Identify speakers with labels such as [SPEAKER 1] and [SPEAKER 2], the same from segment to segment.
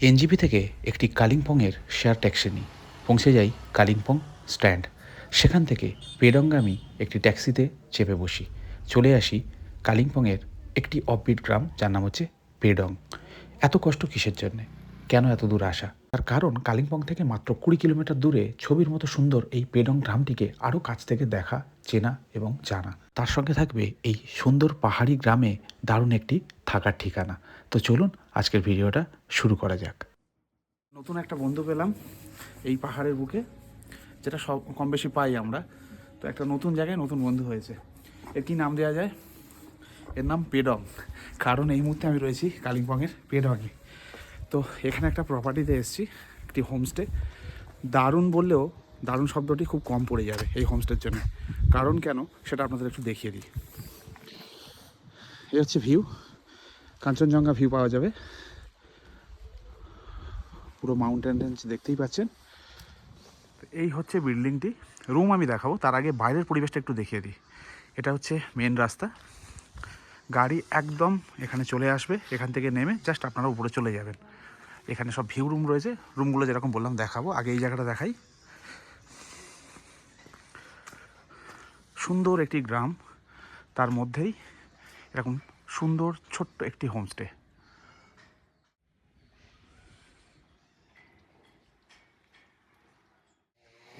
[SPEAKER 1] NJP থেকে একটি কালিম্পংয়ের share taxi নিই। পৌঁছে যাই কালিম্পং স্ট্যান্ড। সেখান থেকে পেডংগামী একটি ট্যাক্সিতে চেপে বসি। চলে আসি কালিম্পংয়ের একটি অফবিট গ্রাম, যার নাম হচ্ছে পেডং এত কষ্ট কিসের জন্যে? কেন এত দূর আসা? তার কারণ কালিম্পং থেকে মাত্র কুড়ি কিলোমিটার দূরে ছবির মতো সুন্দর এই পেডং গ্রামটিকে আরও কাছ থেকে দেখা, চেনা এবং জানা। তার সঙ্গে থাকবে এই সুন্দর পাহাড়ি গ্রামে দারুণ একটি থাকার ঠিকানা। তো চলুন আজকের ভিডিওটা শুরু করা যাক।
[SPEAKER 2] নতুন একটা বন্ধু পেলাম এই পাহাড়ের বুকে, যেটা সব কম বেশি পাই আমরা। তো একটা নতুন জায়গায় নতুন বন্ধু হয়েছে। এর কি নাম দেওয়া যায়? এর নাম পেডং। কারণ এই মুহূর্তে আমি রয়েছি কালিম্পংয়ের পেডংয়ে। তো এখানে একটা প্রপার্টিতে এসেছি, একটি হোমস্টে দারুণ বললেও দারুণ শব্দটি খুব কম পড়ে যাবে এই হোমস্টের জন্য। কারণ কেন? সেটা আপনাদের একটু দেখিয়ে দিই। এই হচ্ছে ভিউ কাঞ্চনজঙ্ঘা ভিউ পাওয়া যাবে। পুরো মাউন্টেন রেঞ্জ দেখতেই পাচ্ছেন। এই হচ্ছে বিল্ডিংটি রুম আমি দেখাবো, তার আগে বাইরের পরিবেশটা একটু দেখিয়ে দিই। এটা হচ্ছে মেন রাস্তা। গাড়ি একদম এখানে চলে আসবে, এখান থেকে নেমে জাস্ট আপনারা উপরে চলে যাবেন। এখানে সব ভিউ রুম রয়েছে। রুমগুলো যেরকম বললাম, দেখাবো। আগে এই জায়গাটা দেখাই। সুন্দর একটি গ্রাম। তার মধ্যেই এরকম সুন্দর ছোট্ট একটি হোমস্টে।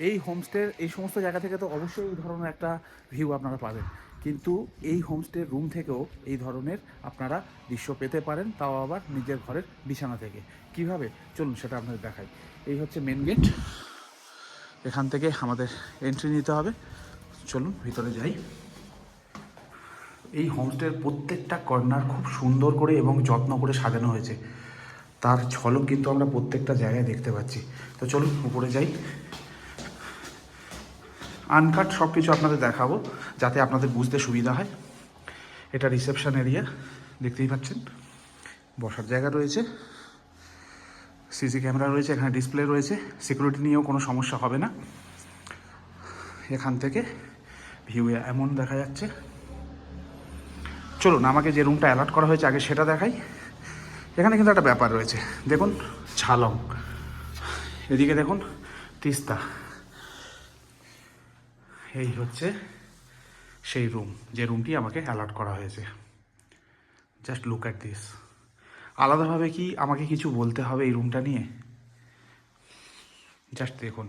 [SPEAKER 2] এই হোমস্টের, এই সমস্ত জায়গা থেকে তো অবশ্যই এই ধরনের একটা ভিউ আপনারা পাবেন। কিন্তু এই হোমস্টের রুম থেকেও এই ধরনের আপনারা দৃশ্য পেতে পারেন, তাও আবার নিজের ঘরের বিছানা থেকে। কীভাবে? চলুন সেটা আপনাদের দেখাই। এই হচ্ছে মেন গেট এখান থেকে আমাদের এন্ট্রি নিতে হবে। চলুন ভিতরে যাই। এই হোমস্টের প্রত্যেকটা কর্নার খুব সুন্দর করে এবং যত্ন করে সাজানো হয়েছে। তার ঝলক কিন্তু আমরা প্রত্যেকটা জায়গায় দেখতে পাচ্ছি। তো চলুন, উপরে যাই। আনকাট সব কিছু আপনাদের দেখাবো, যাতে আপনাদের বুঝতে সুবিধা হয়। এটা রিসেপশন এরিয়া, দেখতেই পাচ্ছেন। বসার জায়গা রয়েছে। সিসি ক্যামেরা রয়েছে, এখানে ডিসপ্লে রয়েছে। সিকিউরিটি নিয়েও কোনো সমস্যা হবে না। এখান থেকে ভিউ এমন দেখা যাচ্ছে। চলুন, আমাকে যে রুমটা অ্যালার্ট করা হয়েছে আগে সেটা দেখাই। এখানে কিন্তু একটা ব্যাপার রয়েছে। দেখুন ঝালং এদিকে দেখুন, তিস্তা। এই হচ্ছে সেই রুম যে রুমটি আমাকে অ্যালার্ট করা হয়েছে। জাস্ট লুক অ্যাট দিস আলাদাভাবে কি আমাকে কিছু বলতে হবে এই রুমটা নিয়ে? জাস্ট দেখুন।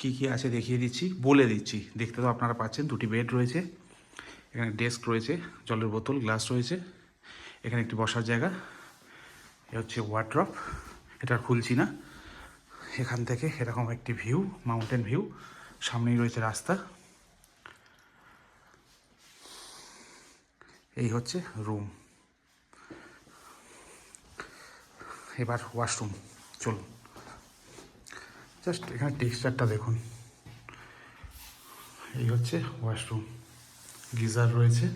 [SPEAKER 2] কি কি আছে দেখিয়ে দিচ্ছি, বলে দিচ্ছি। দেখতে তো আপনারা পাচ্ছেন, দুটি বেড রয়েছে, এখানে ডেস্ক রয়েছে, জলের বোতল গ্লাস রয়েছে, এখানে একটি বসার জায়গা, এ হচ্ছে ওয়ার্ড্রপ এটা খুলছি না। এখান থেকে এরকম একটি ভিউ মাউন্টেন ভিউ সামনেই রয়েছে রাস্তা। এই হচ্ছে রুম এবার ওয়াশরুম চলুন। জাস্ট এখানে টেক্সচারটা দেখুন। এই হচ্ছে ওয়াশরুম। গিজার রয়েছে।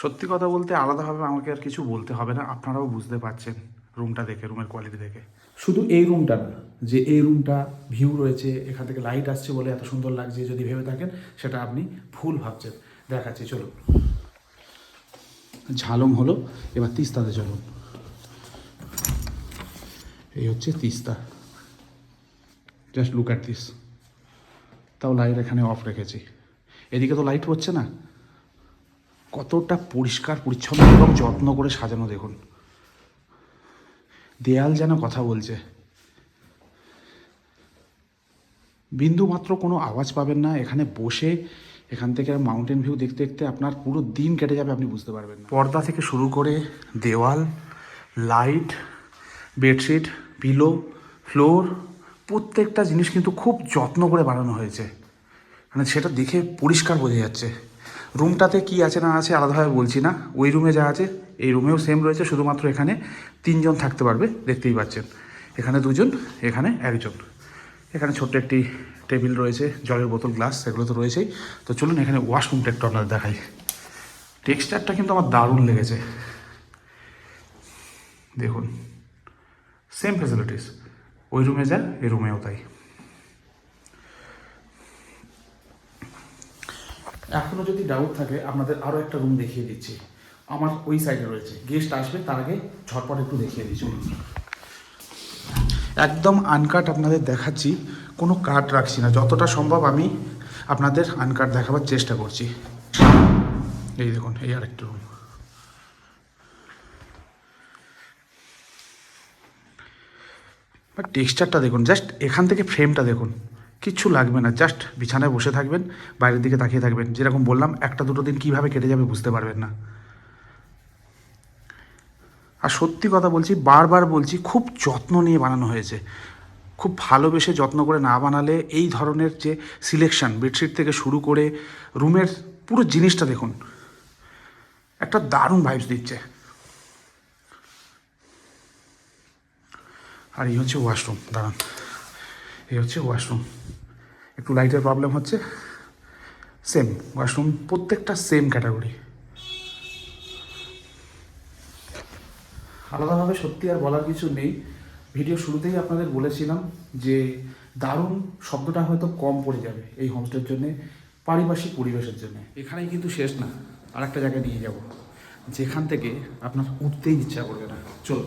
[SPEAKER 2] সত্যি কথা বলতে আলাদাভাবে আমাকে আর কিছু বলতে হবে না। আপনারাও বুঝতে পারছেন রুমটা দেখে, রুমের কোয়ালিটি দেখে। শুধু এই রুমটা না, যে এই রুমটা ভিউ রয়েছে, এখান থেকে লাইট আসছে বলে এত সুন্দর লাগছে যদি ভেবে থাকেন, সেটা আপনি ভুল ভাবছেন। দেখাচ্ছি, চলুন। ঝালং হলো, এবার তিস্তাতে চলুন। এই হচ্ছে Teesta. Just look at this তাও লাইট এখানে অফ রেখেছি। এদিকে তো লাইট হচ্ছে না। কতটা পরিষ্কার, পরিচ্ছন্ন এবং যত্ন করে সাজানো দেখুন। দেয়াল যেন কথা বলছে। বিন্দু মাত্র কোনো আওয়াজ পাবেন না। এখানে বসে এখান থেকে মাউন্টেন ভিউ দেখতে দেখতে আপনার পুরো দিন কেটে যাবে, আপনি বুঝতে পারবেন পর্দা থেকে শুরু করে দেওয়াল লাইট বেডশিট পিলো ফ্লোর প্রত্যেকটা জিনিস কিন্তু খুব যত্ন করে বানানো হয়েছে। মানে সেটা দেখে পরিষ্কার বোঝা যাচ্ছে। রুমটাতে কি আছে না আছে আলাদাভাবে বলছি না। ওই রুমে যা আছে, এই রুমেও সেম রয়েছে, শুধুমাত্র এখানে তিনজন থাকতে পারবে, দেখতেই পাচ্ছেন। এখানে দুজন, এখানে একজন। এখানে ছোট্ট একটি টেবিল রয়েছে, জলের বোতল, গ্লাস এগুলো তো রয়েছেই। তো চলুন এখানে ওয়াশরুমটা একটু আপনাদের দেখাই। টেক্সচারটা কিন্তু আমার দারুণ লেগেছে। দেখুন সেম ফেসিলিটিস ওই রুমে যান এই রুমেও তাই। এখনও যদি ডাউট থাকে, আপনাদের আরও একটা রুম দেখিয়ে দিচ্ছি। আমার ওই সাইডে রয়েছে। গেস্ট আসবে, তার আগে ঝটপট একটু দেখিয়ে দিচ্ছি একদম আনকাট আপনাদের দেখাচ্ছি। কোনো কার্ড রাখছি না। যতটা সম্ভব আমি আপনাদের আনকাট দেখাবার চেষ্টা করছি। এই দেখুন, এই আরেকটা রুম টেক্সচারটা দেখুন জাস্ট এখান থেকে ফ্রেমটা দেখুন। কিচ্ছু লাগবে না জাস্ট বিছানায় বসে থাকবেন, বাইরের দিকে তাকিয়ে থাকবেন। যেরকম বললাম, একটা দুটো দিন কীভাবে কেটে যাবে বুঝতে পারবেন না। আর সত্যি কথা বলছি, বারবার বলছি, খুব যত্ন নিয়ে বানানো হয়েছে। খুব ভালোবেসে যত্ন করে না বানালে এই ধরনের যে সিলেকশন বেডশিট থেকে শুরু করে রুমের পুরো জিনিসটা দেখুন, একটা দারুণ ভাইবস দিচ্ছে। আর এই হচ্ছে ওয়াশরুম দাঁড়ান। এই হচ্ছে ওয়াশরুম একটু লাইটের প্রবলেম হচ্ছে। সেম ওয়াশরুম প্রত্যেকটা সেম ক্যাটাগরি আলাদাভাবে সত্যি আর বলার কিছু নেই। ভিডিও শুরুতেই আপনাদের বলেছিলাম যে দারুণ শব্দটা হয়তো কম পড়ে যাবে এই হোমস্টের জন্যে, পারিপার্শ্বিক পরিবেশের জন্য। এখানেই কিন্তু শেষ না আর একটা জায়গায় নিয়ে যাব। যেখান থেকে আপনার উঠতেই ইচ্ছা করবে না। চল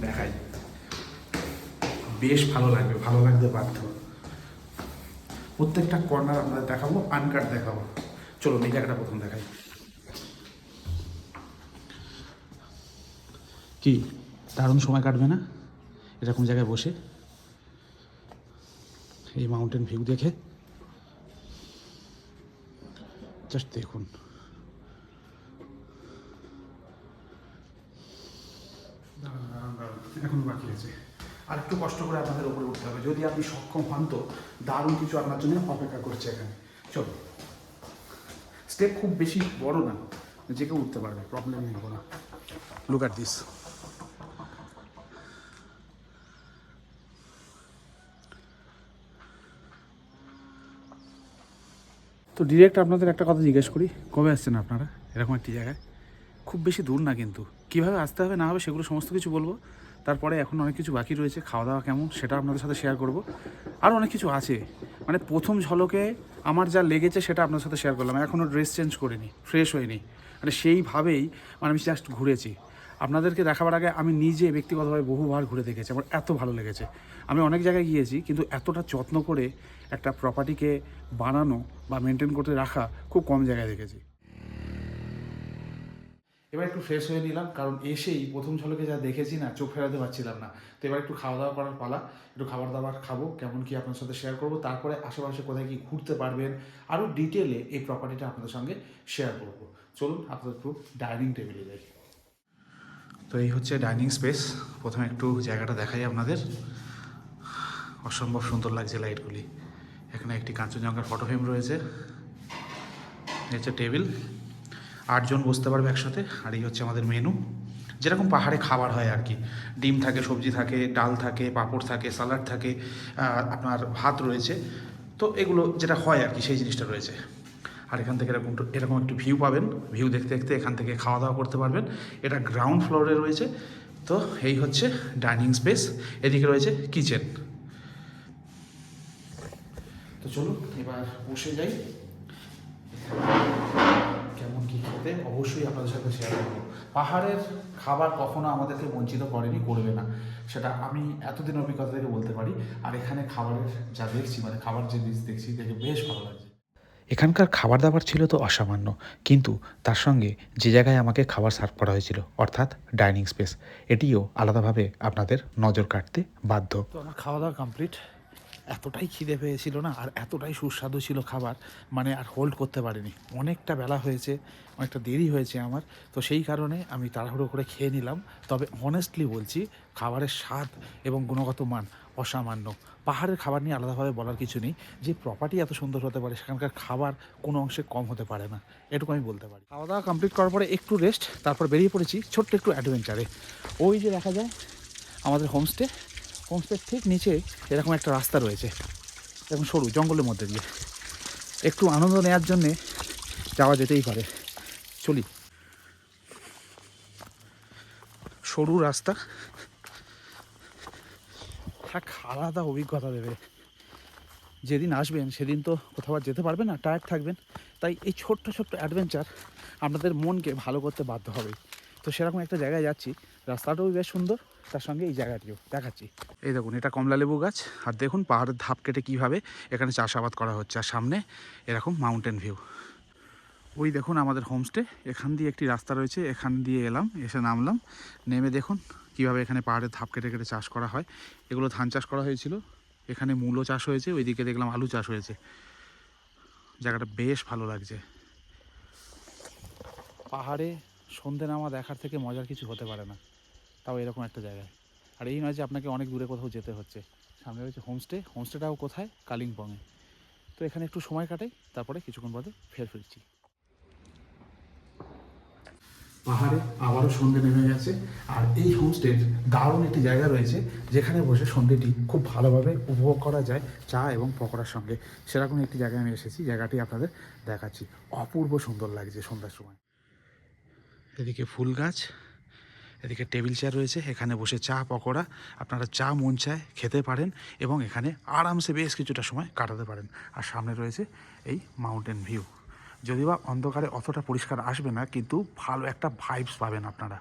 [SPEAKER 2] দেখাই। বেশ ভালো লাগবে, ভালো লাগতে বাধ্য। প্রত্যেকটা কর্নার আপনাদের দেখাবো আনকাট দেখাবো। চলুন, এই জায়গাটা প্রথম দেখাই। কি? দারুণ সময় কাটবে না? এরকম জায়গায় বসে। এই মাউন্টেন ভিউ দেখে। জাস্ট দেখুন। এখনও বাকি আছে। আর একটু কষ্ট করে আপনাদের উপরে উঠতে হবে। যদি আপনি সক্ষম হন তো দারুণ কিছু আপনার জন্য অপেক্ষা করছে এখানে। চলো স্টেপ খুব বেশি বড় না। যে কেউ উঠতে পারবে। প্রবলেম নেই কোনো লুক অ্যাট দিস তো ডিরেক্ট আপনাদের একটা কথা জিজ্ঞেস করি, কবে আসছেন আপনারা? এরকম একটি জায়গায়। খুব বেশি দূর না কিন্তু। কীভাবে আসতে হবে, না হবে সেগুলো সমস্ত কিছু বলব। তারপরে এখন অনেক কিছু বাকি রয়েছে খাওয়া দাওয়া কেমন সেটা আপনাদের সাথে শেয়ার করব। আর অনেক কিছু আছে। মানে প্রথম ঝলকে আমার যা লেগেছে সেটা আপনার সাথে শেয়ার করলাম। এখনও ড্রেস চেঞ্জ করিনি ফ্রেশ হয়নি। মানে সেইভাবেই মানে আমি জাস্ট ঘুরেছি। আপনাদেরকে দেখাবার আগে আমি নিজে ব্যক্তিগতভাবে বহুবার ঘুরে দেখেছি, আমার এত ভালো লেগেছে। আমি অনেক জায়গায় গিয়েছি, কিন্তু এতটা যত্ন করে একটা প্রপার্টিকে বানানো বা মেনটেন করতে রাখা খুব কম জায়গায় দেখেছি। এবার একটু ফ্রেশ হয়ে নিলাম, কারণ এসেই প্রথম ঝলকে যা দেখেছি না, চোখ ফেরাতে পারছিলাম না। তো এবার একটু খাওয়া দাওয়া করার পালা, একটু খাবার দাবার খাব, কেমন কি আপনার সাথে শেয়ার করব, তারপরে আশেপাশে কোথায় কি ঘুরতে পারবেন, আরও ডিটেলে এই প্রপার্টিটা আপনাদের সঙ্গে শেয়ার করব। চলুন, আপনাদের একটু ডাইনিং টেবিলে যাই। তো এই হচ্ছে ডাইনিং স্পেস। প্রথমে একটু জায়গাটা দেখাই আপনাদের। অসম্ভব সুন্দর লাগছে লাইটগুলি। এখানে একটি কাঞ্চনজঙ্ঘার ফটো ফ্রেম রয়েছে। হচ্ছে টেবিল। আটজন বসতে পারবে একসাথে। আর এই হচ্ছে আমাদের মেনু যেরকম পাহাড়ে খাবার হয় আর কি। ডিম থাকে, সবজি থাকে, ডাল থাকে, পাঁপড় থাকে স্যালাড থাকে আপনার ভাত রয়েছে। তো এগুলো যেটা হয় আর কি, সেই জিনিসটা রয়েছে। আর এখান থেকে এরকম এরকম একটু ভিউ পাবেন। ভিউ দেখতে দেখতে এখান থেকে খাওয়া দাওয়া করতে পারবেন। এটা গ্রাউন্ড ফ্লোরে রয়েছে। তো এই হচ্ছে ডাইনিং স্পেস এদিকে রয়েছে কিচেন তো চলুন, এবার বসে যাই। কেমন কি খেতে, অবশ্যই আপনাদের সাথে শেয়ার করব। পাহাড়ের খাবার কখনো আমাদেরকে বঞ্চিত করেনি, করবে না। সেটা আমি এতদিন অভিজ্ঞতা থেকে বলতে পারি। আর এখানে খাবারের যা দেখছি মানে খাবার যে জিনিস দেখছি, দেখে বেশ ভালো লাগছে।
[SPEAKER 1] এখানকার খাবার দাবার ছিল তো অসামান্য, কিন্তু তার সঙ্গে যে জায়গায় আমাকে খাবার সার্ভ করা হয়েছিল, অর্থাৎ ডাইনিং স্পেস, এটিও আলাদাভাবে আপনাদের নজর কাটতে বাধ্য।
[SPEAKER 2] আমার খাওয়া দাওয়া কমপ্লিট। এতটাই খিদে পেয়েছিল না, আর এতটাই সুস্বাদু ছিল খাবার মানে আর হোল্ড করতে পারিনি। অনেকটা বেলা হয়েছে, অনেকটা দেরি হয়েছে আমার, তো সেই কারণে আমি তাড়াহুড়ো করে খেয়ে নিলাম। তবে অনেস্টলি বলছি, খাবারের স্বাদ এবং গুণগত মান অসামান্য। পাহাড়ের খাবার নিয়ে আলাদাভাবে বলার কিছু নেই। যে প্রপার্টি এত সুন্দর হতে পারে, সেখানকার খাবার কোনো অংশে কম হতে পারে না। এটুকু আমি বলতে পারি। খাওয়া দাওয়া কমপ্লিট করার পরে একটু রেস্ট তারপর বেরিয়ে পড়েছি ছোট্ট একটু অ্যাডভেঞ্চারে ওই যে দেখা যায়, আমাদের হোমস্টে হোমস্টের ঠিক নিচে এরকম একটা রাস্তা রয়েছে এরকম সরু, জঙ্গলের মধ্যে দিয়ে। একটু আনন্দ নেওয়ার জন্যে যাওয়া যেতেই পারে। চলি। সরু রাস্তা এক আলাদা অভিজ্ঞতা দেবে।
[SPEAKER 1] যেদিন আসবেন, সেদিন তো কোথাও আর যেতে পারবেন না টায়ার্ড থাকবেন। তাই এই ছোট্ট ছোট্ট অ্যাডভেঞ্চার আপনাদের মনকে ভালো করতে বাধ্য হবে। তো সেরকম একটা জায়গায় যাচ্ছি। রাস্তাটাও বেশ সুন্দর, তার সঙ্গে এই জায়গাটিও দেখাচ্ছি। এই দেখুন, এটা কমলা লেবু গাছ। আর দেখুন, পাহাড়ের ধাপ কেটে কীভাবে এখানে চাষাবাদ করা হচ্ছে। আর সামনে এরকম মাউন্টেন ভিউ ওই দেখুন, আমাদের হোমস্টে এখান দিয়ে একটি রাস্তা রয়েছে, এখান দিয়ে এলাম, এসে নামলাম। নেমে দেখুন কীভাবে এখানে পাহাড়ের ধাপ কেটে কেটে চাষ করা হয়, এগুলো ধান চাষ করা হয়েছিল। এখানে মূলো চাষ হয়েছে, ওইদিকে দেখলাম আলু চাষ হয়েছে। জায়গাটা বেশ ভালো লাগছে। পাহাড়ে সন্ধে নামা দেখার থেকে মজার কিছু হতে পারে না, তাও এরকম একটা জায়গায়। আর এই নয় যে আপনাকে অনেক দূরে কোথাও যেতে হচ্ছে। সামনে রয়েছে হোমস্টে, হোমস্টেটাও কোথায়? কালিম্পংয়ে। তো এখানে একটু সময় কাটাই, তারপরে কিছুক্ষণ বাদে ফের ফিরছি। পাহাড়ে আবারও সন্ধে নেমে গেছে। আর এই হোমস্টের দারুণ একটি জায়গা রয়েছে, যেখানে বসে সন্ধেটি খুব ভালোভাবে উপভোগ করা যায় চা এবং পকোড়ার সঙ্গে। সেরকম একটি জায়গায় আমি এসেছি, জায়গাটি আপনাদের দেখাচ্ছি। অপূর্ব সুন্দর লাগছে সন্ধ্যার সময়। এদিকে ফুল গাছ, এদিকে টেবিল চেয়ার রয়েছে, এখানে বসে চা, পকোড়া। আপনারা চা মন চায় খেতে পারেন এবং এখানে আরামসে বেশ কিছুটা সময় কাটাতে পারেন। আর সামনে রয়েছে এই মাউন্টেন ভিউ যদিও বা অন্ধকারে অতটা পরিষ্কার আসবে না, কিন্তু ভালো একটা ভাইবস পাবেন আপনারা।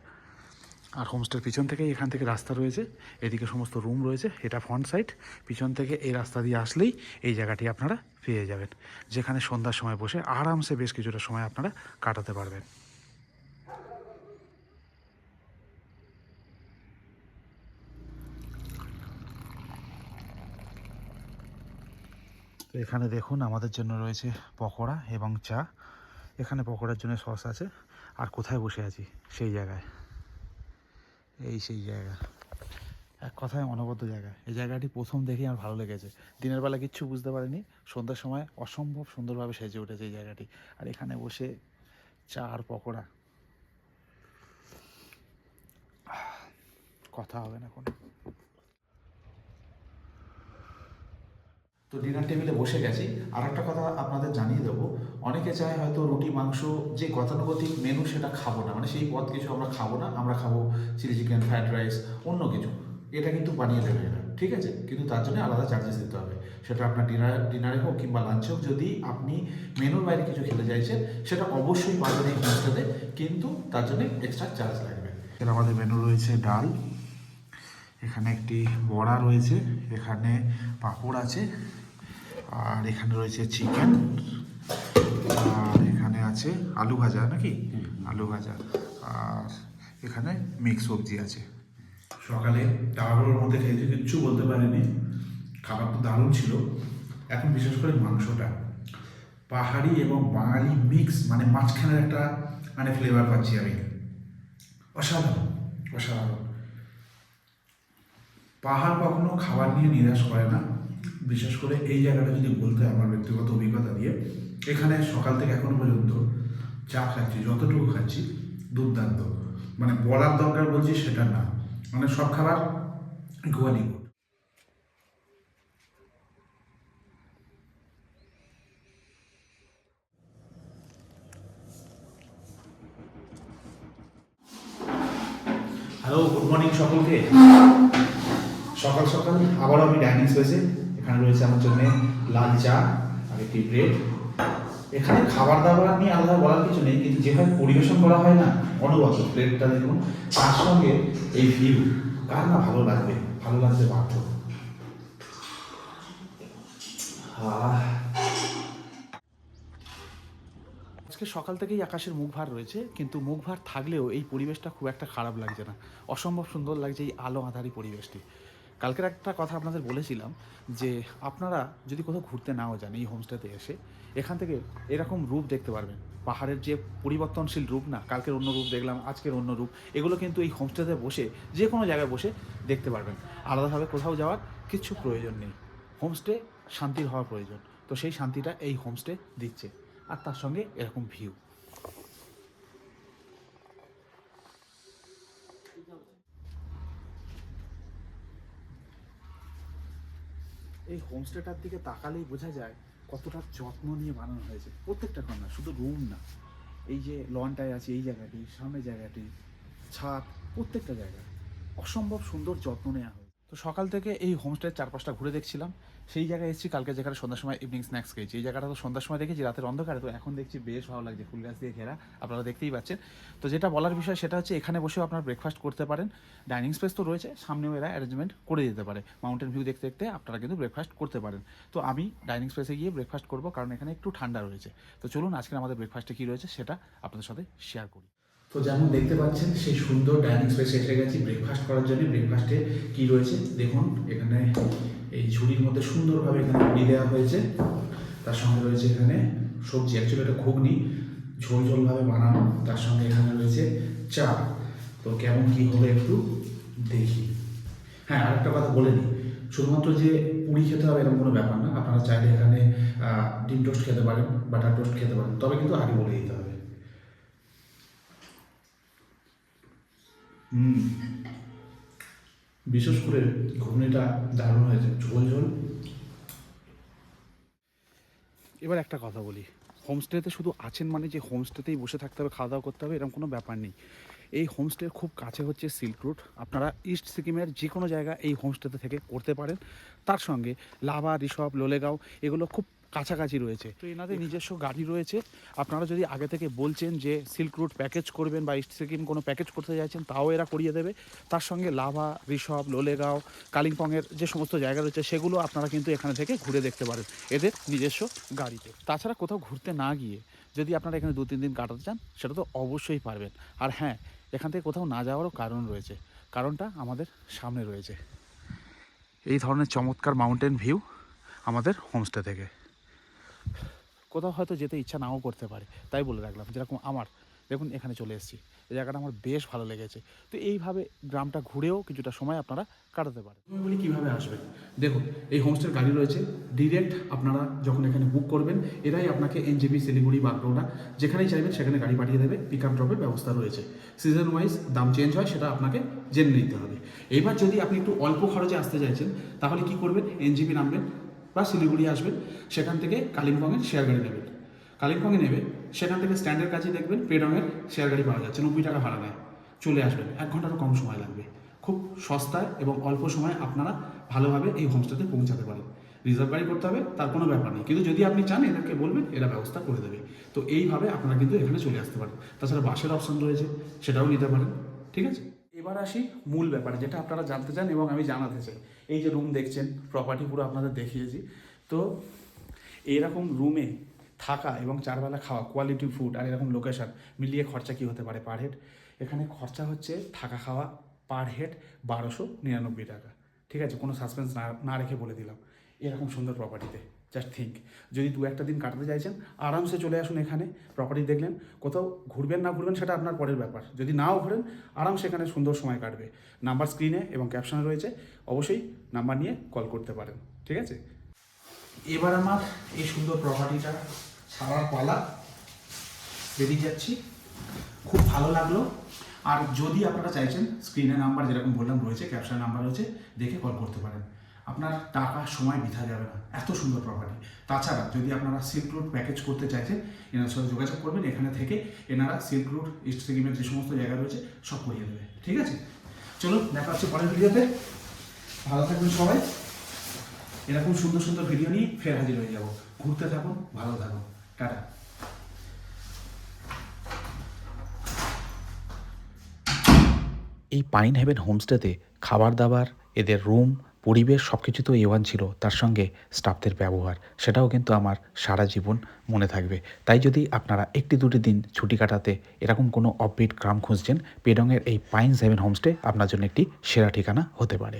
[SPEAKER 1] আর হোমস্টের পিছন থেকে এখান থেকে রাস্তা রয়েছে। এদিকে সমস্ত রুম রয়েছে, এটা ফ্রন্ট সাইড পিছন থেকে এই রাস্তা দিয়ে আসলেই এই জায়গাটি আপনারা পেয়ে যাবেন। যেখানে সন্ধ্যার সময় বসে আরামসে বেশ কিছুটা সময় আপনারা কাটাতে পারবেন। তো এখানে দেখুন আমাদের জন্য রয়েছে পকোড়া এবং চা। এখানে পকোড়ার জন্য সস আছে। আর কোথায় বসে আছি? সেই জায়গায়। এই সেই জায়গা। এক কথায় অনবদ্য জায়গা। এই জায়গাটি প্রথম দেখেই আমার ভালো লেগেছে। দিনের বেলা কিচ্ছু বুঝতে পারিনি। সন্ধ্যার সময় অসম্ভব সুন্দরভাবে সেজে উঠেছে এই জায়গাটি। আর এখানে বসে চা আর পকোড়া। কথা হবে না কোনো। তো ডিনার টেবিলে বসে গেছি। আর একটা কথা আপনাদের জানিয়ে দেবো। অনেকে চায় হয়তো রুটি, মাংস, যে গতানুগতিক মেনু সেটা খাব না। মানে সেই পদ কিছু আমরা খাব না। আমরা খাব চিলি চিকেন ফ্রাইড রাইস অন্য কিছু। এটা কিন্তু বানিয়ে দেবে এরা। ঠিক আছে? কিন্তু তার জন্য আলাদা চার্জেস দিতে হবে। সেটা আপনার ডিনার ডিনারে হোক কিংবা লাঞ্চে হোক, যদি আপনি মেনুর বাইরে কিছু খেতে চাইছেন, সেটা অবশ্যই পাবেন এই হোমস্টেতে কিন্তু তার জন্য এক্সট্রা চার্জ লাগবে। এখানে আমাদের মেনু রয়েছে ডাল। এখানে একটি বড়া রয়েছে। এখানে পাঁপড় আছে। আর এখানে রয়েছে চিকেন আর এখানে আছে আলু ভাজা নাকি? আলু ভাজা। আর এখানে মিক্স সবজি আছে।
[SPEAKER 2] সকালে তাড়াহুড়োর মধ্যে খেয়েছি কিচ্ছু বলতে পারিনি। খাবার তো দারুণ ছিল। এখন বিশেষ করে মাংসটা। পাহাড়ি এবং বাঙালি মিক্স মানে মাঝখানের একটা মানে ফ্লেভার পাচ্ছি আমি। অসাধারণ অসাধারণ। পাহাড় কখনো খাবার নিয়ে নিরাশ করে না। বিশেষ করে এই জায়গাটা যদি বলতে আমার ব্যক্তিগত অভিজ্ঞতা দিয়ে, এখানে সকাল থেকে এখন পর্যন্ত চা খাচ্ছি, যতটুকু খাচ্ছি, দুর্দান্ত। মানে বলার দরকার বলছি সেটা না। মানে সব খাবার গোয়ালি গুড। হ্যালো গুড মর্নিং সকলকে। সকাল সকাল আবারও আমি ডাইনিং স্পেসে এখানে রয়েছে আমার জন্য লাল চা আর একটি ব্রেড এখানে খাবার দাবার নিয়ে আলাদা বলার কিছু নেই, কিন্তু যেভাবে পরিবেশন করা হয় না, অনুগত প্লেটটা দেখুন, তার সঙ্গে এই ভিউ কার না ভালো লাগবে? ভালো লাগবে বাধ্য।
[SPEAKER 1] আজকে সকাল থেকেই আকাশের মুখ ভার রয়েছে, কিন্তু মুখ ভার থাকলেও এই পরিবেশটা খুব একটা খারাপ লাগছে না। অসম্ভব সুন্দর লাগছে এই আলো আধারি পরিবেশটি। কালকের একটা কথা আপনাদের বলেছিলাম যে আপনারা যদি কোথাও ঘুরতে নাও যান এই হোমস্টেতে এসে, এখান থেকে এরকম রূপ দেখতে পারবেন। পাহাড়ের যে পরিবর্তনশীল রূপ না, কালকের অন্য রূপ দেখলাম, আজকের অন্য রূপ, এগুলো কিন্তু এই হোমস্টেতে বসে যে কোনো জায়গায় বসে দেখতে পারবেন। আলাদাভাবে কোথাও যাওয়ার কিচ্ছু প্রয়োজন নেই। হোমস্টে শান্তির হওয়া প্রয়োজন। তো সেই শান্তিটা এই হোমস্টে দিচ্ছে। আর তার সঙ্গে এরকম ভিউ এই হোমস্টেটার দিকে তাকালেই বোঝা যায় কতটা যত্ন নিয়ে বানানো হয়েছে। প্রত্যেকটা কন্যা শুধু রুম না। এই যে লনটায় আছে এই জায়গাটি, সামনের জায়গাটি, ছাদ, প্রত্যেকটা জায়গা। অসম্ভব সুন্দর যত্ন নেওয়া হয় তো
[SPEAKER 2] সকাল থেকে এই হোমস্টের চারপাশটা ঘুরে দেখছিলাম। সেই জায়গায় এসেছি, কালকে যেখানে সন্ধ্যার সময় ইভিনিং স্ন্যাক্স খেয়েছি। এই জায়গাটা তো সন্ধ্যার সময় দেখেছি, রাতের অন্ধকারে। তো এখন দেখছি বেশ ভালো লাগছে, ফুল গাছ দিয়ে ঘেরা, আপনারা দেখতেই পাচ্ছেন। তো যেটা বলার বিষয় সেটা হচ্ছে, এখানে বসেও আপনারা ব্রেকফাস্ট করতে পারেন। ডাইনিং স্পেস তো রয়েছে, সামনেও এরা অ্যারেঞ্জমেন্ট করে দিতে পারে। মাউন্টেন ভিউ দেখতে দেখতে আপনারা কিন্তু ব্রেকফাস্ট করতে পারেন। তো আমি ডাইনিং স্পেসে গিয়ে ব্রেকফাস্ট করব, কারণ এখানে একটু ঠান্ডা রয়েছে। তো চলুন আজকে আমাদের ব্রেকফাস্টে কী রয়েছে সেটা আপনাদের সাথে শেয়ার করি। তো যেমন দেখতে পাচ্ছেন, সেই সুন্দর ডাইনিং স্পেসে এসে গেছি ব্রেকফাস্ট করার জন্য। ব্রেকফাস্টে কি রয়েছে? দেখুন, এখানে এই ঝুড়ির মধ্যে সুন্দরভাবে এখানে মুড়ি দেওয়া হয়েছে। তার সঙ্গে রয়েছে এখানে সবজি অ্যাকচুয়ালি এটা ঘুগনি, ঝোল ঝোলভাবে বানানো। তার সঙ্গে এখানে রয়েছে চা। তো কেমন কি হবে একটু দেখি। হ্যাঁ আরেকটা কথা বলে নিই। শুধুমাত্র যে পুরি খেতে হবে এরকম কোনো ব্যাপার না। আপনারা চাইলে এখানে ডিম টোস্ট খেতে পারেন, বাটার টোস্ট খেতে পারেন। তবে কিন্তু আগে বলে দিতে হবে। হুম। বিশেষ করে ঘুগনিটা দারুণ হয়েছে। ঝোল ঝোল। এবার একটা কথা বলি। হোমস্টেতে শুধু আছেন মানে যে হোমস্টেতেই বসে থাকতে হবে, খাওয়া দাওয়া করতে হবে, এরকম কোনো ব্যাপার নেই। এই হোমস্টের খুব কাছে হচ্ছে সিল্ক রুট আপনারা ইস্ট সিকিমের যে কোনো জায়গা এই হোমস্টেতে থেকে করতে পারেন। তার সঙ্গে লাভা ঋষভ লোলেগাঁও, এগুলো খুব কাছাকাছি রয়েছে। তো এনাদের নিজস্ব গাড়ি রয়েছে। আপনারা যদি আগে থেকে বলছেন যে সিল্ক রুট প্যাকেজ করবেন বা ইস্ট সিকিম কোনো প্যাকেজ করতে চাইছেন, তাও এরা করিয়ে দেবে। তার সঙ্গে লাভা, ঋষভ, লোলেগাঁও, কালিম্পংয়ের যে সমস্ত জায়গা রয়েছে, সেগুলো আপনারা কিন্তু এখানে থেকে ঘুরে দেখতে পারেন এদের নিজস্ব গাড়িতে। তাছাড়া কোথাও ঘুরতে না গিয়ে যদি আপনারা এখানে দু, তিন দিন কাটাতে চান, সেটা তো অবশ্যই পারবেন। আর হ্যাঁ এখান থেকে কোথাও না যাওয়ারও কারণ রয়েছে। কারণটা আমাদের সামনে রয়েছে। এই ধরনের চমৎকার মাউন্টেন ভিউ আমাদের হোমস্টে থেকে। কোথাও হয়তো যেতে ইচ্ছা নাও করতে পারে। তাই বলে রাখলাম, যেরকম আমার, দেখুন এখানে চলে এসেছি। এই জায়গাটা আমার বেশ ভালো লেগেছে। তো এইভাবে গ্রামটা ঘুরেও কিছুটা সময় আপনারা কাটাতে পারেন। বলি কীভাবে আসবেন? দেখুন, এই হোমস্টের গাড়ি রয়েছে। ডিরেক্ট আপনারা যখন এখানে বুক করবেন, এরাই আপনাকে এনজেপি শিলিগুড়ি বাগডোরা যেখানেই চাইবেন সেখানে গাড়ি পাঠিয়ে দেবে। পিক আপ ড্রপের ব্যবস্থা রয়েছে। সিজন ওয়াইজ দাম চেঞ্জ হয়, সেটা আপনাকে জেনে নিতে হবে। এবার যদি আপনি একটু অল্প খরচে আসতে চাইছেন, তাহলে কি করবেন? এনজিপি নামবেন। বা শিলিগুড়ি আসবেন, সেখান থেকে কালিম্পংয়ের শেয়ার গাড়ি নেবেন। কালিম্পংয়ে নেবে, সেখান থেকে স্ট্যান্ডের কাছে দেখবেন পেডংয়ের শেয়ার গাড়ি পাওয়া যাচ্ছে, নব্বই টাকা ভাড়া নেয়। চলে আসবেন, এক ঘন্টারও কম সময় লাগবে। খুব সস্তায় এবং অল্প সময়ে আপনারা ভালোভাবে এই হোমস্টেতে পৌঁছাতে পারেন। রিজার্ভ গাড়ি করতে হবে, তার কোনো ব্যাপার নেই। কিন্তু যদি আপনি চান, এদেরকে বলবেন, এরা ব্যবস্থা করে দেবে। তো এইভাবে আপনারা কিন্তু এখানে চলে আসতে পারেন। তাছাড়া বাসের অপশন রয়েছে, সেটাও নিতে পারেন, ঠিক আছে? এবার আসি মূল ব্যাপারে, যেটা আপনারা জানতে চান এবং আমি জানাতে চাই। এই যে রুম দেখছেন প্রপার্টি পুরো আপনাদের দেখিয়েছি। তো এরকম রুমে থাকা এবং চারবেলা খাওয়া কোয়ালিটি ফুড আর এরকম লোকেশান মিলিয়ে খরচা কী হতে পারে পার হেড এখানে খরচা হচ্ছে থাকা খাওয়া পার হেড বারোশো নিরানব্বই টাকা। ঠিক আছে? কোনো সাসপেন্স না না রেখে বলে দিলাম। এরকম সুন্দর প্রপার্টিতে জাস্ট থিঙ্ক যদি দু একটা দিন কাটাতে চাইছেন, আরামসে চলে আসুন এখানে প্রপার্টি দেখলেন। কোথাও ঘুরবেন না ঘুরবেন, সেটা আপনার পরের ব্যাপার। যদি নাও ঘুরেন, আরামসে এখানে সুন্দর সময় কাটবে। নাম্বার স্ক্রিনে এবং ক্যাপশনে রয়েছে, অবশ্যই নাম্বার নিয়ে কল করতে পারেন। ঠিক আছে? এবার আমার এই সুন্দর প্রপার্টিটা ছাড়ার পালা। বেরিয়ে যাচ্ছি। খুব ভালো লাগল। আর যদি আপনারা চাইছেন স্ক্রিনে নাম্বার যেরকম বললাম রয়েছে ক্যাপশন নাম্বার রয়েছে, দেখে কল করতে পারেন। আপনার টাকা সময় বৃথা যাবে না। এত সুন্দর প্রপার্টি তাছাড়া যদি আপনারা সিল্ক রুট প্যাকেজ করতে চাইছেন, এনার সাথে যোগাযোগ করবেন। এখানে থেকে এনারা সিল্ক রুট ইস্ট সিকিমের যে সমস্ত জায়গা রয়েছে, সব করিয়ে দেবে। ঠিক আছে? চলুন, দেখা হচ্ছে পরের ভিডিওতে। ভালো থাকবেন সবাই। এরকম সুন্দর সুন্দর ভিডিও নিয়ে ফের হাজির হয়ে যাব। ঘুরতে থাকুন, ভালো থাকুন। টাটা।
[SPEAKER 1] এই পাইন হেভেন হোমস্টেতে খাবার দাবার, এদের রুম পরিবেশ সব কিছু তো এ ওয়ান ছিল, তার সঙ্গে স্টাফদের ব্যবহার, সেটাও কিন্তু আমার সারা জীবন মনে থাকবে। তাই যদি আপনারা একটি দুটি দিন ছুটি কাটাতে এরকম কোনো অপবিট গ্রাম খুঁজছেন, পেডংয়ের এই পাইন সেভেন হোমস্টে আপনার জন্য একটি সেরা ঠিকানা হতে পারে।